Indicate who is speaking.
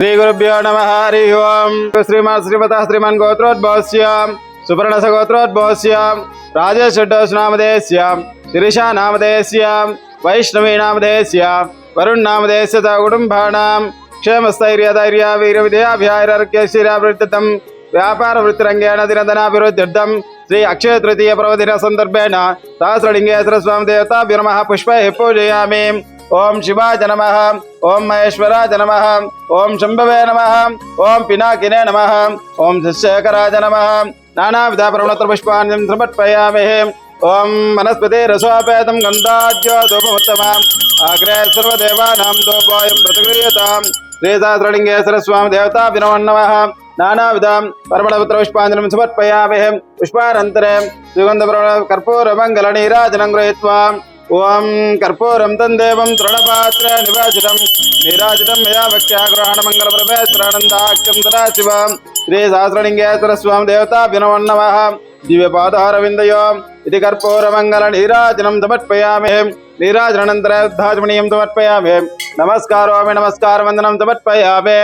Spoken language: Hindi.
Speaker 1: श्री गुरुभ्यो नम, हरि ओम। श्रीमान श्रीमतः श्रीमान गोत्रोद्भवस्य सुपर्णस गोत्रोद्भवस्य राजेशड्डस नामधेयस्य नाम नामधेयस्य वैष्णवी नामधेयस्य वरुण नामधेयस्य च कुटुम्बाणां क्षेमस्थैर्यधैर्य व्यापार वृत्तिरंगेण दिनधनाभिवृद्ध्यर्थं श्री सहस्रलिंगेश्वर स्वामी देवता पुष्प पूजयामि। ओम शिवाय नम, ओम महेश्वराय नम, ओम शंभवे नम, ओम पिनाकिने नम, ओम शिशेखराय नम। नानाविधा प्रवणत्रपुष्पाण्यं समर्पयामहे ओम वनस्पति रसोपेत गंधाज्योतम अग्रे सर्वदेवानां दोपोऽयं प्रतिगृह्यताम्। श्रीसहस्रलिङ्गेश्वरस्वामि देवताभ्यो नमः। नानाविधं पर्वणपुत्रपुष्पाञ्जलिं समर्पयामहे पुष्पानन्तरे सुगन्धप्रवण कर्पूरमङ्गलनीराजनं गृहीत्वा। ఓం కర్పూరం తం దేవం తృణపాత్ర నివాసితం నీరాజితం మయా భక్త్యా గృహాణమంగళ ప్రభేశ్వరానందాఖ్యం సదాశివ శ్రీ సహస్రలింగేశ్వర స్వామి దేవతాభ్యనమం నమ దివ్యపాదారవిందయో ఇది కర్పూరమంగళ నీరాజనం సమర్పయామి నీరాజనంతరయుద్ధాచమణీయం సమర్పయామి నమస్కారోమి నమస్కారవందనం సమర్పయామి